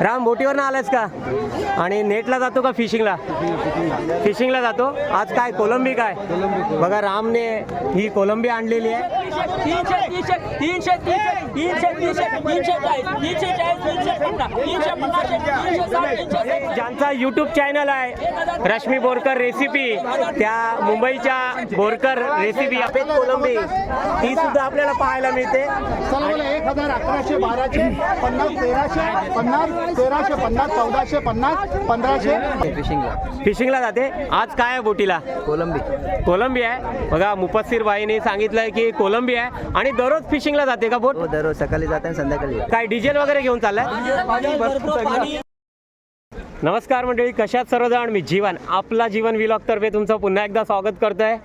राम बोटीवरनं आलायस का? आणि नेटला जातो का फिशिंगला? फिशिंगला जातो. आज काय कोलंबी काय? बघा रामने ही कोलंबी आणलेली आहे. तीनशे तीनशे तीनशे तीनशे तीनशे तीनशे तीनशे चाळीस तीनशे चाळीस तीनशे पन्नास तीनशे पन्नास तीनशे साठ तीनशे सत्तर ज्यांचा यूट्यूब चॅनल आहे रश्मी बोरकर रेसिपी त्या मुंबईच्या बोरकर रेसिपी अपेत कोलंबी ती सुद्धा आपल्याला पाहायला मिळते. एक हजार अकराशे बाराशे पन्नास तेराशे पन्नास तेराशे पन्नास चौदाशे पन्नास पंधराशे. फिशिंगला जाते. आज काय आहे बोटीला? कोलंबी. कोलंबी आहे. बघा मुपस्सीर बाईने सांगितलंय की कोलंबी आहे आणि दररोज फिशिंगला जाते का बोट? हो रोज सकाळी जाते संध्याकाळी काय डिझेल वगैरे घेऊन चाललाय? नमस्कार मंडळी कशात सर्वजण? मी जीवन आपला जीवन विलॉग तर्फे तुमचं पुन्हा एकदा स्वागत करतोय.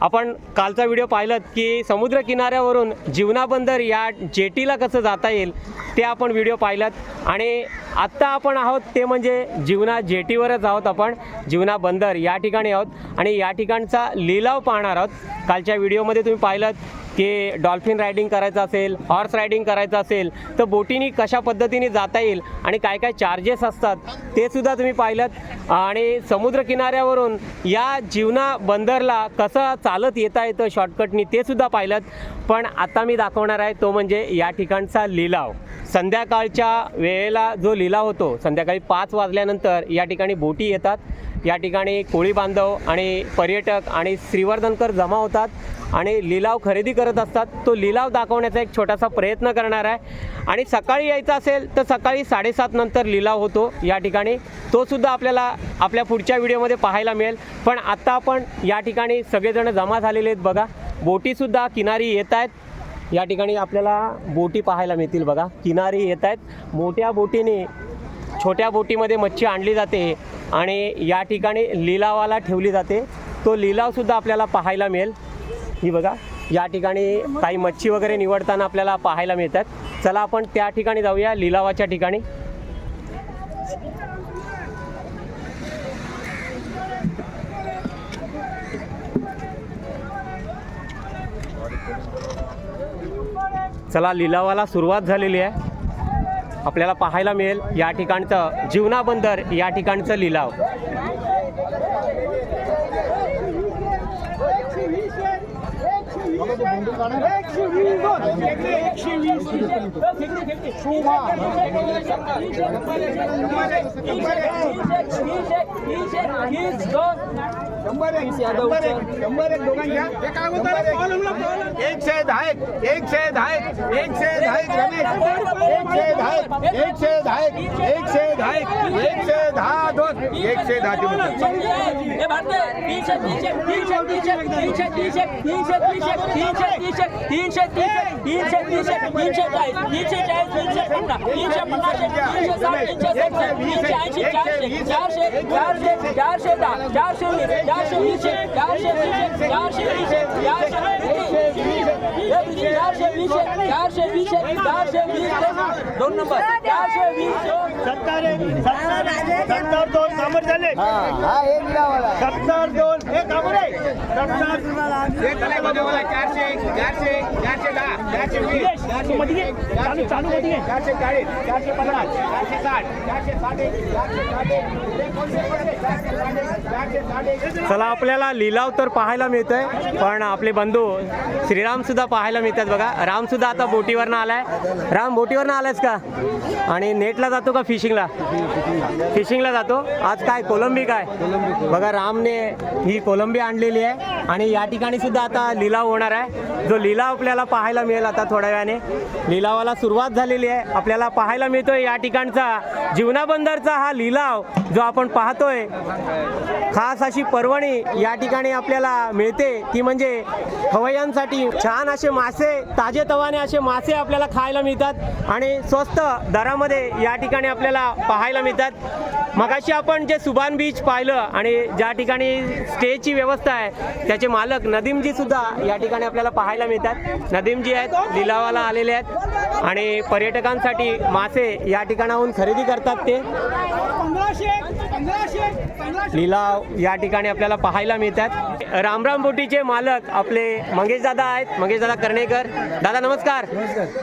आपण कालचा व्हिडिओ पाहिलात की समुद्र किनाऱ्यावरून जीवना बंदर या जेटीला कसं जाता येईल ते आपण व्हिडिओ पाहिलात. आणि आत्ता आपण आहोत ते म्हणजे जीवना जेटीवरच आहोत आपण. जीवना बंदर या ठिकाणी आहोत. आणि या ठिकाणचा लिलाव पाहणार आहोत. कालच्या व्हिडिओमध्ये तुम्ही पाहिलं की डॉल्फिन रायडिंग करायचं असेल हॉर्स रायडिंग करायचं असेल तर बोटीनी कशा पद्धतीने जाता येईल आणि काय काय चार्जेस असतात ते सुद्धा तुम्ही पाहिलं आणि समुद्रकिनाऱ्यावरून या जीवना बंदरला कसं चालत येता येतं शॉर्टकटनी ते सुद्धा पाहिलं पण आता मी दाखवणार आहे तो म्हणजे या ठिकाणचा लिलाव. संध्याकाळच्या वेळेला जो लिलाव होतो संध्याकाळी पाच वाजल्यानंतर या ठिकाणी बोटी येतात. या ठिकाणी कोळी बांधव आणि पर्यटक आणि श्रीवर्धनकर जमा होतात आणि लिलाव खरेदी करत असतात. तो लिलाव दाखवण्याचा एक छोटासा प्रयत्न करणार आहे. आणि सकाळी यायचं असेल तर सकाळी साडेसात नंतर लिलाव होतो या ठिकाणी. तोसुद्धा आपल्याला आपल्या पुढच्या व्हिडिओमध्ये पाहायला मिळेल. पण आत्ता आपण या ठिकाणी सगळेजण जमा झालेले आहेत बघा. बोटीसुद्धा किनारी येत आहेत. या ठिकाणी आपल्याला बोटी पाहायला मिळतील बघा. किनारी येत आहेत. मोठ्या बोटीने छोट्या बोटीमध्ये मच्छी आणली जाते आणि या ठिकाणी लिलावाला ठेवली जाते. तो लिलावसुद्धा आपल्याला पाहायला मिळेल. ही बघा या ठिकाणी काही मच्छी वगैरे निवडताना आपल्याला पाहायला मिळतात. चला आपण त्या ठिकाणी जाऊया लिलावाच्या ठिकाणी. चला लिलावाला सुरुवात झालेली आहे आपल्याला पाहायला मिळेल या ठिकाणचं जीवना बंदर या ठिकाणचं लिलाव एकशे एक एकशे दहा एक एकशे एक से धायक एक से धायक एक से धायक रमेश एक से धायक एक से धायक एक से दहा दोन एक से दहा तीनशे तीनशे तीनशे तीनशे चाळीस तीनशे चाळीस तीनशे पन्नास तीनशे पन्नास तीनशे साठ तीनशे ऐंशी चारशे चारशे चारशे चारशे दहा चारशे वीस चारशे वीसशे चारशे वीसशे चारशे वीसशे चारशे वीसशे चारशे वीस चारशे वीस चारशे वीस दोन नंबर चारशे वीस सत्तर एक सत्तर सत्तर दोन कामर झाले सत्तर दोन हे कामर आहे सत्तर चारशे चारशे चारशे दहा चारशे वीस चारशे चालू चालू चारशे चाळीस चारशे पन्नास चारशे साठ चारशे साठ चारशे साठ. चला आपल्याला लिलाव तर पाहायला मिळतोय पण आपले बंधू श्रीराम सुद्धा पाहायला मिळतात बघा. राम सुद्धा आता बोटीवरनं आलाय. राम बोटीवरनं आलायस का? आणि नेटला जातो का फिशिंगला? फिशिंगला जातो. आज काय कोलंबी काय? बघा रामने ही कोलंबी आणलेली आहे. आणि या ठिकाणी सुद्धा आता लिलाव होणार आहे. जो लिलाव आपल्याला पाहायला मिळेल आता थोड्या वेळाने. लिलावाला सुरुवात झालेली आहे. आपल्याला पाहायला मिळतोय या ठिकाणचा जीवनाबंदरचा हा लिलाव. जो आपण पाहतोय खास अशी पर्वणी या ठिकाणी आपल्याला मिळते. ती म्हणजे खवय्यांसाठी छान असे मासे ताजे तवाने असे मासे आपल्याला खायला मिळतात आणि स्वस्त दरामध्ये या ठिकाणी आपल्याला पाहायला मिळतात. मगाशी आपण जे सुभान बीच पाहिलं आणि ज्या ठिकाणी स्टेची व्यवस्था आहे त्याचे मालक नदीमजी सुद्धा या ठिकाणी आपल्याला पाहायला मिळतात. नदीमजी आहेत लिलावाला आलेले आहेत आणि पर्यटकांसाठी मासे या ठिकाणाहून खरेदी करतात ते. लिलाव या ठिकाणी आपल्याला पाहायला मिळतात. रामराम बोटीचे मालक आपले मंगेश दादा आहेत. मंगेश दादा कर्णेकर. दादा नमस्कार.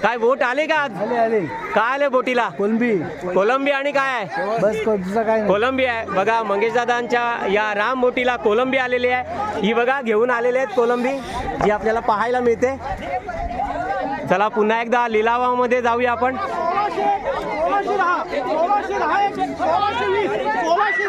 काय बोट आले का आज? आले आले. काय आले बोटीला? कोलंबी. कोलंबी आणि काय आहे? बस को- दुसरं काय नाही. कोलंबी आहे. बघा मंगेश दादांच्या या राम बोटीला कोलंबी आलेली आहे. ही बघा घेऊन आलेले आहेत कोलंबी जी आपल्याला पाहायला मिळते. चला पुन्हा एकदा लिलावामध्ये जाऊया आपण. सोळाशे दहा सोळाशे दहा एक सोळाशे वीस सोळाशे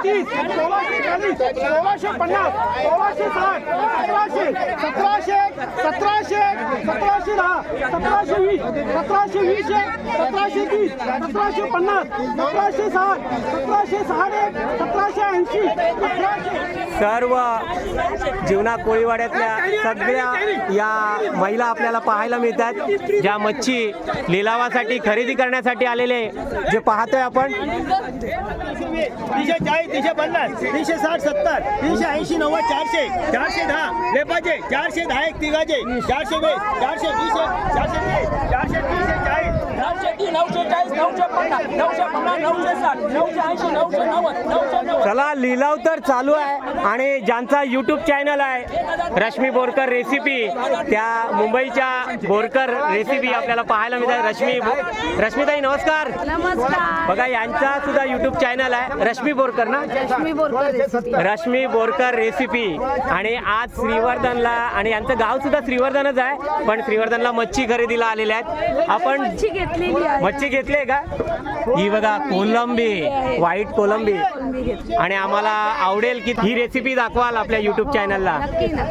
तीस सोळाशे चाळीस सोळाशे पन्नास सोळाशे साठ सतराशे सतराशे सतराशे सतराशे दहा सतराशे वीस सतराशे वीस सतराशे तीस सतराशे पन्नास सतराशे साठ सतराशे एक सतराशे ऐंशी सर्व जीवना कोळीवाड्यातल्या सगळ्या या महिला आपल्याला पाहायला मिळतात ज्या मच्छी लिलावासाठी खरेदी करण्यासाठी आलेले जे पाहतोय आपण. तीनशे चाळीस तीनशे पन्नास तीनशे साठ सत्तर तीनशे ऐंशी नव्वद चारशे चारशे दहा लेपाचे चारशे दहा एक तिघाचे चारशे वीस चारशे वीस चारशे तीस चारशे चाळीस नऊशे तीन नऊशे चाळीस नऊशे पन्नास नऊशे पन्नास नऊशे साठ नऊशे ऐंशी नऊशे नव्वद नऊशे नव्वद. चला लिलाव तर चालू आहे आणि ज्यांचा यूट्यूब चॅनल आहे रश्मी बोरकर रेसिपी त्या मुंबईच्या बोरकर रेसिपी आपल्याला पाहायला मिळतात. रश्मी रश्मीताई नमस्कार. नमस्कार. बघा यांचा सुद्धा यूट्यूब चॅनल आहे. रश्मी बोरकर ना? रश्मी रेसिपी रश्मी बोरकर रेसिपी आणि आज श्रीवर्धनला आणि यांचं गाव सुद्धा श्रीवर्धनच आहे पण श्रीवर्धनला मच्छी खरेदीला आलेले आहेत. आपण मच्छी घेतलेली मच्छी घेतली का? ही बघा कोलंबी व्हाईट कोलंबी. आणि आम्हाला आवडेल की ही रेसिपी दाखवाल आपल्या युट्यूब चॅनलला.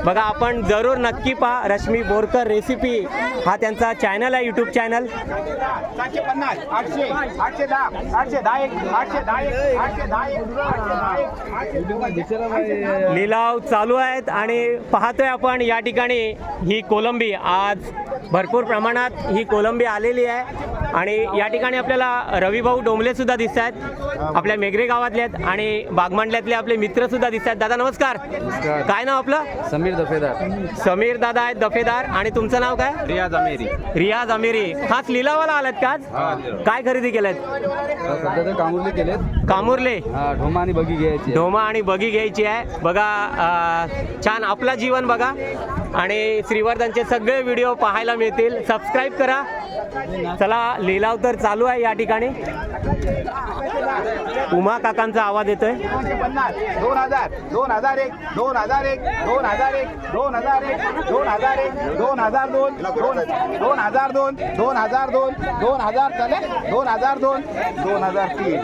बघा आपण जरूर नक्की पहा. रश्मी बोरकर रेसिपी हा त्यांचा चॅनल आहे युट्यूब चॅनल सातशे पन्नास आठशे आठशे दहा आठशे दहा एक आठशे दहा एक आठशे दहा एक. लिलाव चालू आहेत आणि पाहतोय आपण या ठिकाणी ही कोलंबी. आज भरपूर प्रमाणात ही कोलंबी आलेली आहे. आणि या ठिकाणी आपल्याला रविभाऊ डोंबले सुद्धा दिसत आहेत. आपल्या मेघरे गावातले आहेत आणि बागमांडल्यातले आपले मित्र सुद्धा दिसत आहेत. दादा नमस्कार. काय नाव आपलं? समीर दफेदार. समीर दादा आहेत दफेदार. आणि तुमचं नाव काय? रियाज अमेरी. रियाज अमिरी. खास लिलावाला आलात का आज? काय खरेदी केल्यात तर कामुर्ली केलेत. कामुर्ले. हा ढोमा आणि बगी घ्यायची ढोमा आणि बगी घ्यायची आहे. बघा छान आपला जीवन बघा. आणि श्रीवर्धनचे सगळे व्हिडिओ पाहायला मिळतील. सबस्क्राईब करा. चला लिलाव तर चालू आहे या ठिकाणी. उमा काकांचा आवाज येतोय. दोन हजार दोन हजार एक दोन हजार एक दोन हजार एक दोन हजार एक दोन हजार एक दोन हजार दोन दोन दोन हजार दोन दोन हजार दोन दोन हजार चालेल दोन हजार दोन दोन हजार तीन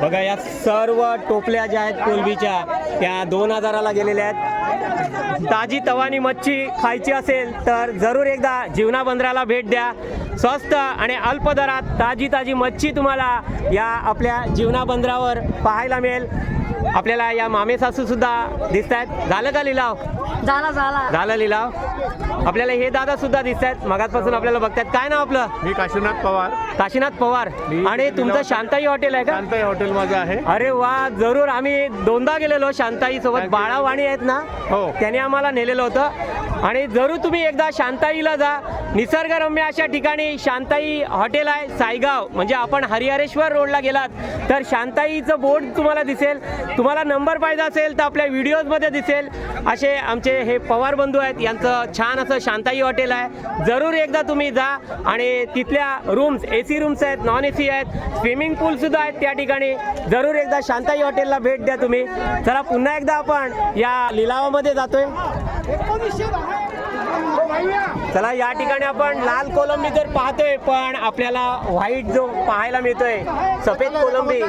बघा या सर्व टोपल्या ज्या आहेत कोलबीच्या त्या दोन हजाराला गेलेल्या आहेत. ताजी तवानी मच्छी खायची असेल तर जरूर एकदा जीवना बंदराला भेट द्या. स्वस्त आणि अल्प दरात ताजी ताजी मच्छी तुम्हाला या आपल्या जीवना बंदरावर पाहायला मिळेल. आपल्याला या मामे सासूसुद्धा दिसत आहेत झालं का लिलाव? झाला झाला. झालं लिलाव? आपल्याला हे दादा सुद्धा दिसत आहेत मगाचपासून आपल्याला बघतात काय नाव आपलं? मी काशीनाथ पवार. काशीनाथ पवार. मी- आणि तुमचं शांताई हॉटेल आहे का? शांताई हॉटेल माझं आहे. अरे वा जरूर. आम्ही दोनदा गेलेलो शांताई सोबत. बाळावाणी आहेत ना? हो. त्याने आम्हाला नेलेलं होतं. आणि जरूर तुम्ही एकदा शांताईला जा. निसर्गरम्य अशा ठिकाणी शांताई हॉटेल आहे सायगाव. म्हणजे आपण हरिहरेश्वर रोडला गेलात. तर शांताईचं बोर्ड तुम्हाला दिसेल. तुम्हाला नंबर पाहिजे असेल तर आपल्या व्हिडिओजमध्ये दिसेल. असे आमचे हे पवार बंधू आहेत यांचं छान असं शांताई हॉटेल आहे. जरूर एकदा तुम्ही जा आणि तिथल्या रूम्स ए सी रूम्स आहेत नॉन ए सी आहेत स्विमिंग पूल सुद्धा आहेत त्या ठिकाणी. जरूर एकदा शांताई हॉटेलला भेट द्या तुम्ही. चला पुन्हा एकदा आपण या लिलावामध्ये जातोय. चला या ठिकाणी आपण लाल कोलंबी तर पाहतोय पण आपल्याला व्हाईट जो पाहायला मिळतोय सफेद कोलंबी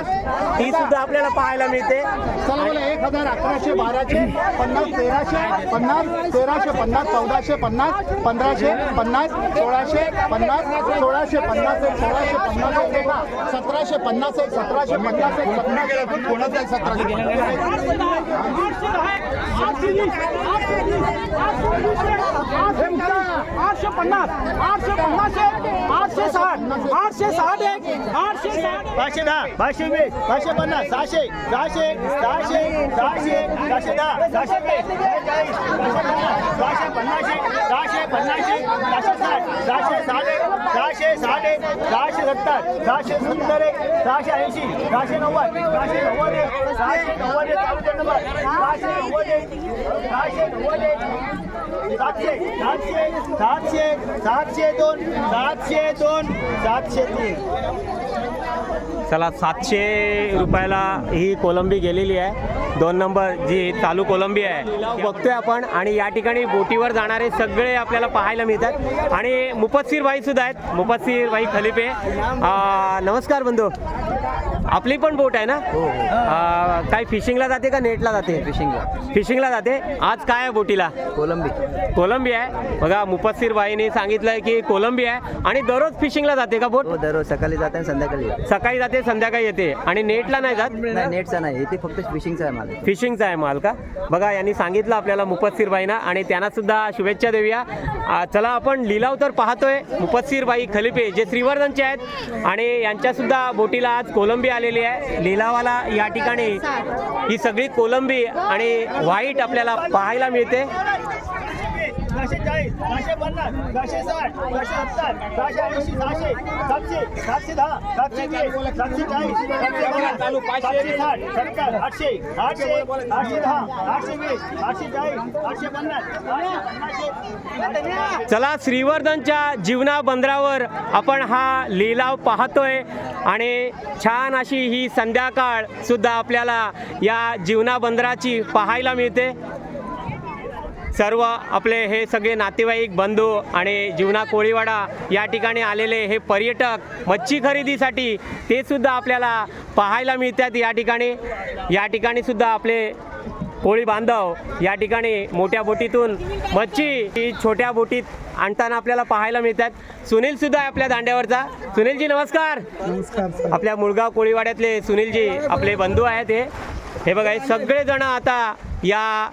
ती सुद्धा आपल्याला पाहायला मिळते एक हजार अकराशे बाराशे पन्नास तेराशे पन्नास तेराशे पन्नास चौदाशे पन्नास पंधराशे पन्नास सोळाशे पन्नास सोळाशे पन्नास एक सोळाशे पन्नास एक सतराशे पन्नास एक सतराशे पन्नास एक सतराशे आठशे पन्नास आठशे पन्नास एक आठशे साठ आठशे साठ एक आठशे साठ पाचशे दहा पाचशे वीस पाचशे पन्नास सहाशे सहाशे सहाशे सहाशे सहाशे दहा सहाशे वीस सहाशे पन्नास सहाशे पन्नास सहाशे साठ सहाशे साठ एक सहाशे साठ एक सहाशे सत्तर सहाशे सत्तर एक सहाशे ऐंशी सहाशे नव्वद सहाशे नव्वद एक सहाशे नव्वद एक चालू नंबर सहाशे नव्वद एक सहाशे नव्वद एक सातशे सातशे सातशे सातशे दोन सातशे दोन सातशे तीन. चला सातशे रुपयाला ही कोलंबी गेलेली आहे. दोन नंबर जी चालू कोलंबी आहे. बघतोय आपण. आणि या ठिकाणी बोटीवर जाणारे सगळे आपल्याला पाहायला मिळतात. आणि मुपस्सीर बाई सुद्धा आहेत. मुपस्सीर बाई खलिपे नमस्कार बंधू. आपली पण बोट आहे ना? आ, काय फिशिंगला जाते का नेटला जाते? फिशिंगला. फिशिंगला जाते. आज काय आहे बोटीला? कोलंबी. कोलंबी आहे. बघा मुपस्सीर भाईने सांगितलंय की कोलंबी आहे. आणि दररोज फिशिंगला जाते का बोट? हो दररोज. सकाळी जाते आणि संध्याकाळी येते. सकाळी जाते संध्याकाळी येते. आणि नेटला नाही जात? नाही नेटचा नाही. इथे फक्त फिशिंगचा आहे माझा फिशिंगचा आहे माल का? बघा यांनी सांगितलं आपल्याला मुपस्सीर बाईना. आणि त्यांना सुद्धा शुभेच्छा देऊया. आ, चला आपण लिलाव तर पाहतोय. मुपस्सीर बाई खलिपे जे श्रीवर्धनचे आहेत. आणि यांच्या सुद्धा बोटीला आज कोलंबी आलेली आहे. लिलावाला या ठिकाणी ही सगळी कोलंबी आणि व्हाईट आपल्याला पाहायला मिळते. सहाशे चाळीस सहाशे पन्नास सहाशे साठ सहाशे सत्तर सहाशे ऐंशी सहाशे सातशे सातशे दहा सातशे वीस सातशे चाळीस सातशे पन्नास सातशे साठ सत्तर आठशे आठशे आठशे दहा आठशे वीस आठशे चाळीस आठशे पन्नास आठशे चला श्रीवर्धनच्या जीवना बंदरावर आपण हा लिलाव पाहतोय. आणि छान अशी ही संध्याकाळ सुद्धा आपल्याला या जीवना बंदराची पाहायला मिळते. सर्व आपले हे सगळे नातेवाईक बंधू आणि जीवना कोळीवाडा या ठिकाणी आलेले हे पर्यटक मच्छी खरेदीसाठी ते सुद्धा आपल्याला पाहायला मिळतात या ठिकाणी. या ठिकाणी सुद्धा आपले कोळी बांधव या ठिकाणी मोठ्या बोटीतून मच्छी ही छोट्या बोटीत आणताना आपल्याला पाहायला मिळतात. सुनील सुद्धा आहे आपल्या दांड्यावरचा. सुनीलजी नमस्कार. आपल्या मुळगाव कोळीवाड्यातले सुनीलजी आपले बंधू आहेत हे. हे बघा हे सगळेजण आता या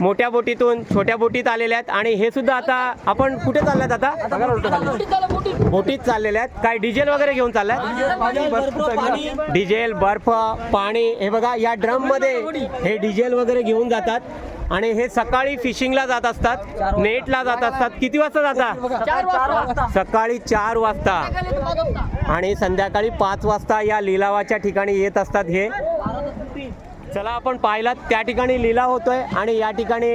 मोठ्या बोटीतून छोट्या बोटीत आलेल्या आहेत. आणि हे सुद्धा आता आपण कुठे चालल्यात आता? बोटीत चाललेले आहेत. काय डिझेल वगैरे घेऊन चालल्यात? डिझेल बर्फ पाणी हे बघा या ड्रममध्ये हे डिझेल वगैरे घेऊन जातात. आणि हे सकाळी फिशिंगला जात असतात. नेटला जात असतात. किती वाजता जातात सकाळी चार वाजता. आणि संध्याकाळी पाच वाजता या लिलावाच्या ठिकाणी येत असतात हे. चला आपण पाहिलात त्या ठिकाणी लिलाव होतोय आणि या ठिकाणी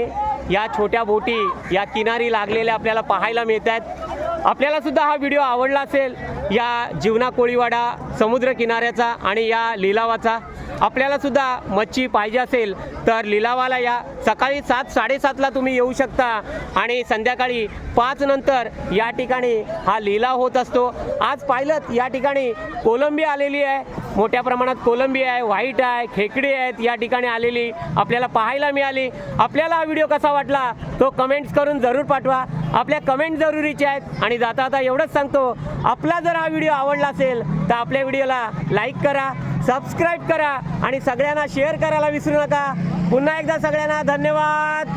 या छोट्या बोटी या किनारी लागलेल्या आपल्याला पाहायला मिळत आहेत आपल्याला सुद्धा हा व्हिडिओ आवडला असेल या जीवना कोळीवाडा समुद्र किनाऱ्याचा आणि या लिलावाचा. आपल्याला सुद्धा मच्छी पाहिजे असेल तर लिलावाला या. सकाळी सात साडेसातला तुम्ही येऊ शकता. आणि संध्याकाळी पाच नंतर या ठिकाणी हा लिलाव होत असतो. आज पाहिलं या ठिकाणी कोलंबी आलेली आहे. मोठ्या प्रमाणात कोलंबी आहे व्हाईट आहे खेकडी आहेत या ठिकाणी आलेली आपल्याला पाहायला मिळाली. आपल्याला हा व्हिडिओ कसा वाटला तो कमेंट्स करून जरूर पाठवा. आपल्या कमेंट जरुरीचे आहेत. आणि जाता जाता एवढंच सांगतो आपला जर हा व्हिडिओ आवडला असेल तर आपल्या व्हिडिओला लाईक करा. सबस्क्राईब करा आणि सगळ्यांना शेअर करायला विसरू नका. पुन्हा एकदा सगळ्यांना धन्यवाद.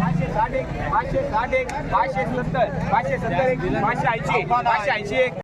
पाचशे साठ एक पाचशे एक पाचशे सत्तर पाचशे सत्तर एक पाचशे ऐंशी पाचशे ऐंशी एक.